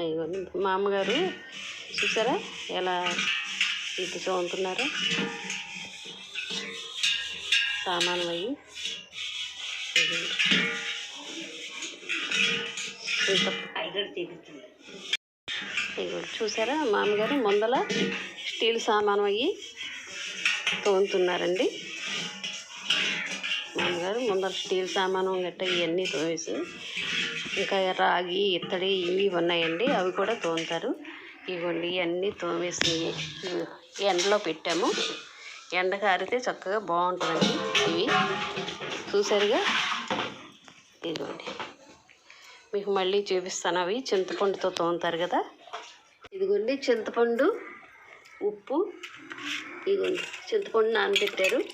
ఇదిగోండి మా అమ్మగారు చూసారా ఎలా ఇది తోముతున్నారు? సామాను అయ్యి. చూసారా మామగారు ముందల స్టీల్ సామాను అయ్యి తోముతున్నారండి. మామగారు ముందర స్టీల్ సామాను గట్ట ఇవన్నీ తోమేసి ఇంకా రాగి ఇత్తడి ఇవి ఉన్నాయండి. అవి కూడా తోముతారు. ఇవ్వండి ఇవన్నీ తోమేసి ఎండలో పెట్టాము. ఎండ కారితే చక్కగా బాగుంటుందండి ఇవి. చూసారుగా? ఇదిగోండి. మీకు మళ్ళీ చూపిస్తాను అవి. చింతపండుతో తోముతారు కదా. ఇదిగోండి చింతపండు ఉప్పు. ఇదిగోండి చింతపండు నానబెట్టారు.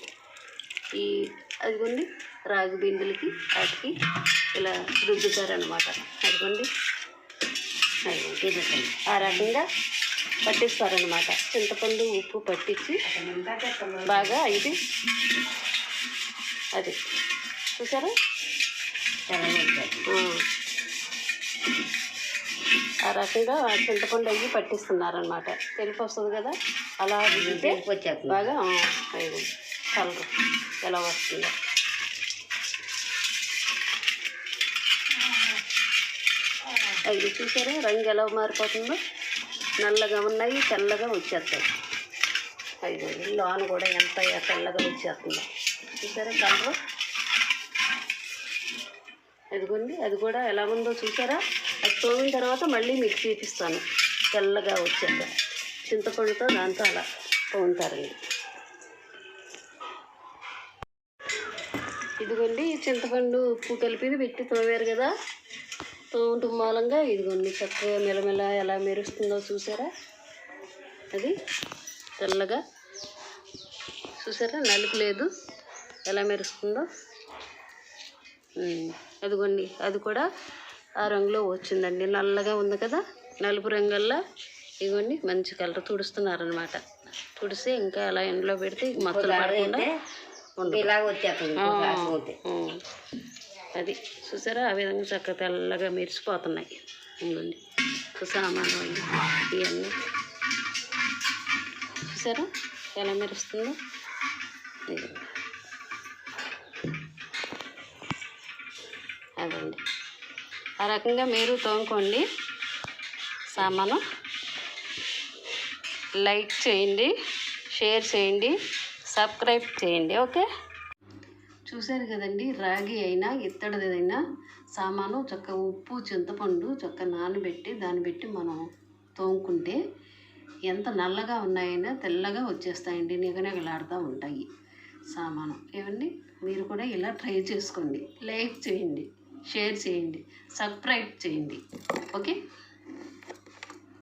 ఈ అదిగోండి రాగి బిందులకి వాటికి ఇలా రుద్దుతారనమాట అదిగోండి. అదిగోండి ఆ రకంగా పట్టిస్తారనమాట చింతపండు ఉప్పు పట్టించి బాగా ఇది అది చూసారా? ఆ. ఆ రకంగా చింతపండు అయ్యి పట్టిస్తున్నారనమాట తెలుపు వస్తుంది కదా అలా బాగా కలర్. ఎలా వస్తుందో. అవి చూసారా? రంగు ఎలా మారిపోతుందో? నల్లగా ఉన్నాయి తెల్లగా వచ్చేస్తాయి. అయ్యో లోన కూడా ఎంత తెల్లగా వచ్చేస్తుందో. చూసారా కలరు? అదిగోండి అది కూడా ఎలా ఉందో చూసారా? అది తోమిన తర్వాత మళ్ళీ మీకు చూపిస్తాను. తెల్లగా వచ్చాక చింతపండుతో దాంతో అలా తోముతారండి. ఇదిగోండి చింతపండు ఉప్పు కలిపి పెట్టి తోమారు కదా. తోమటం మూలంగా ఇదిగోండి చక్కగా మెలమెల ఎలా మెరుస్తుందో చూసారా? అది తెల్లగా. చూసారా? నలుపు లేదు. ఎలా మెరుస్తుందో. అదిగోండి అది కూడా ఆ రంగులో వచ్చిందండి. నల్లగా ఉంది కదా. నలుపు రంగల్లా ఇదిగోండి మంచి కలర్ తుడుస్తున్నారనమాట తుడిసి ఇంకా అలా ఎండలో పెడితే మొక్కలు పడకుండా ఇలాగ వచ్చేస్తుంది. అది చూసారా? ఆ విధంగా చక్కగా తెల్లగా మెరిసిపోతున్నాయి. ఇదిగోండి సామాను ఇవన్నీ. చూసారా? ఎలా మెరుస్తుందో. అదండి. ఆ రకంగా మీరు తోముకోండి. సామాను. లైక్ చేయండి. షేర్ చేయండి. సబ్స్క్రైబ్ చేయండి ఓకే? చూశారు కదండి రాగి అయినా ఇత్తడిదైనా సామాను చక్క ఉప్పు చింతపండు చక్క నానబెట్టి దాన్ని పెట్టి మనం తోముకుంటే ఎంత నల్లగా ఉన్నాయైనా తెల్లగా వచ్చేస్తాయండి నిగనగలాడుతూ ఉంటాయి సామాను. ఏమండి మీరు కూడా ఇలా ట్రై చేసుకోండి. లైక్ చేయండి షేర్ చేయండి సబ్స్క్రైబ్ చేయండి ఓకే?